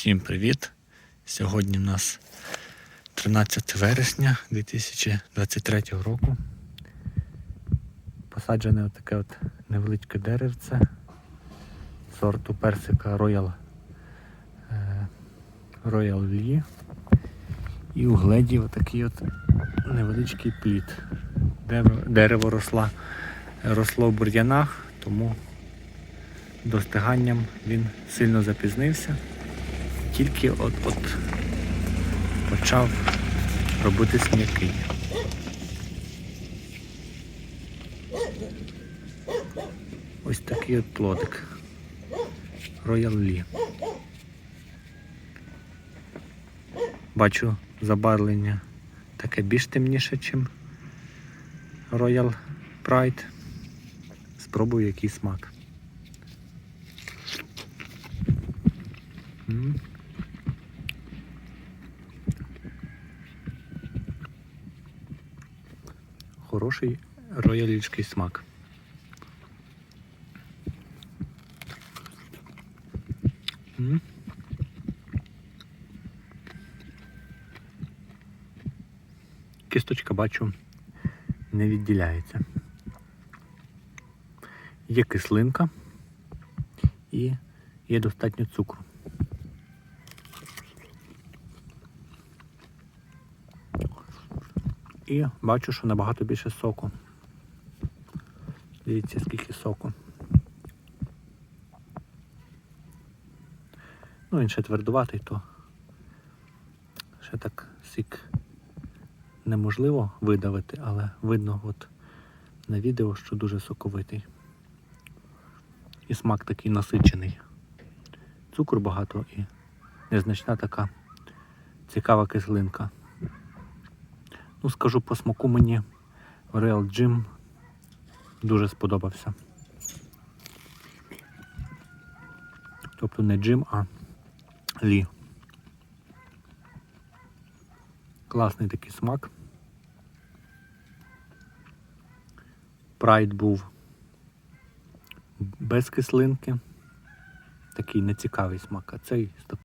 Всім привіт! Сьогодні у нас 13 вересня 2023 року. Посаджене отаке от невеличке деревце сорту персика Royal, е, Royal Lee. І у гледі отакий от невеличкий плід. Дерево, росла, росло в бур'янах, тому достиганням він сильно запізнився. Тільки от-от почав робитись м'який. Ось такий от плодик. Royal Lee. Бачу забарвлення таке більш темніше, ніж Royal Pride. Спробую який смак. М. Хороший роялівський смак. Кісточка бачу не відділяється. Є кислинка і є достатньо цукру. І бачу, що набагато більше соку. Дивіться, скільки соку. Ну, він ще твердуватий, то ще так сік неможливо видавити, але видно от на відео, що дуже соковитий. І смак такий насичений. Цукру багато і незначна така цікава кислинка. Ну, скажу по смаку мені Real Gym дуже сподобався. Тобто не Джим, а Лі. Класний такий смак. Прайд був без кислинки. Такий нецікавий смак, а цей з